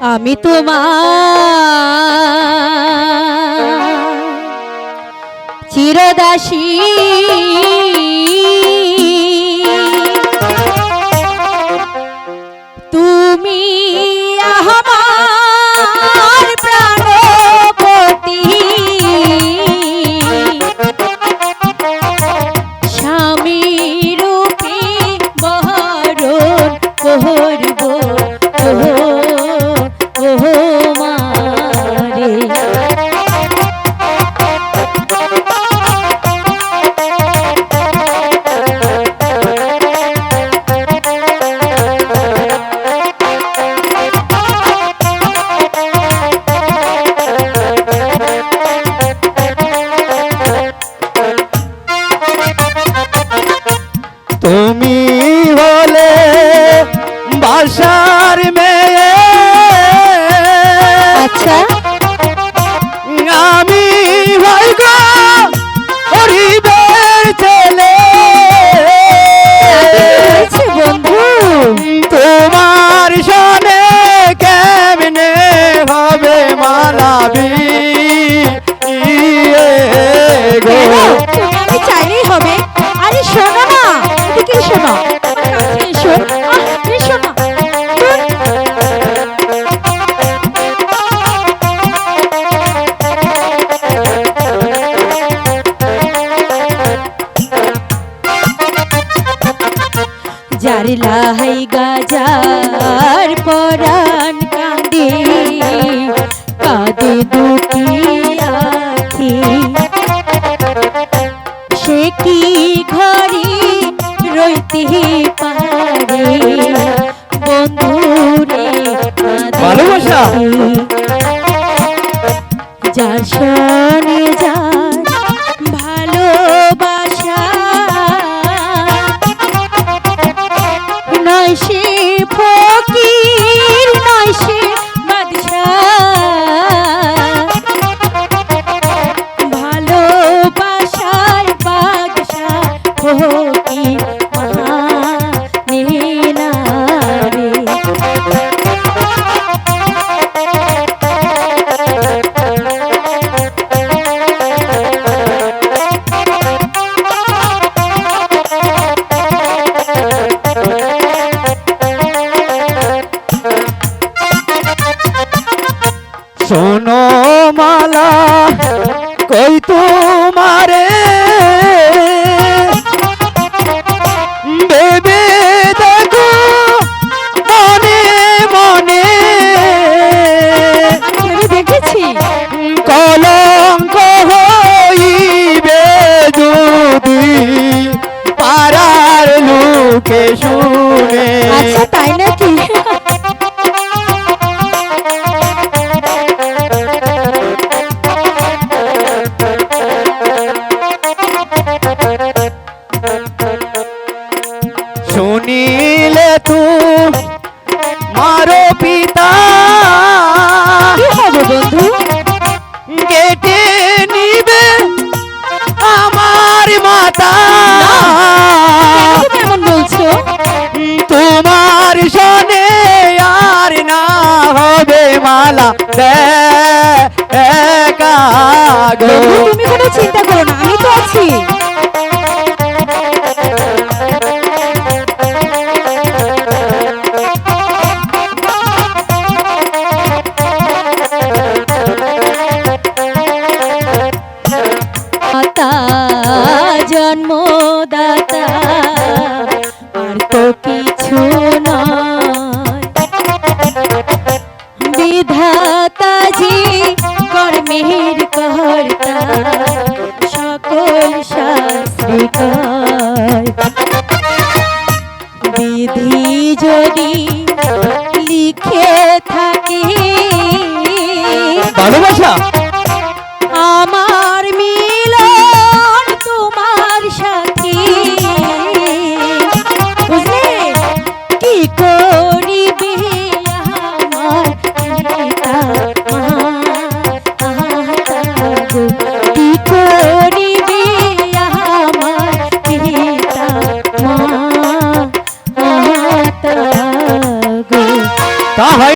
আমি তোমার চিরদাসী। আমার লাহাই গাজার পরান কাঁদে। কাঁদে দুটি আখি। সে কি ঘরে রইতে পারে? বন্ধুরে ভালোবাসা? যার તું મારો પિતા বন্ধু? কেটে নিবে আমার মাতা কেমন বলছো? তোমার সনে আর না হবে মালা তুমি কোনো চিন্তা করো না আমি তো আছি। যদি লিখে থাকি। ভালোবাসা? আমার না হয়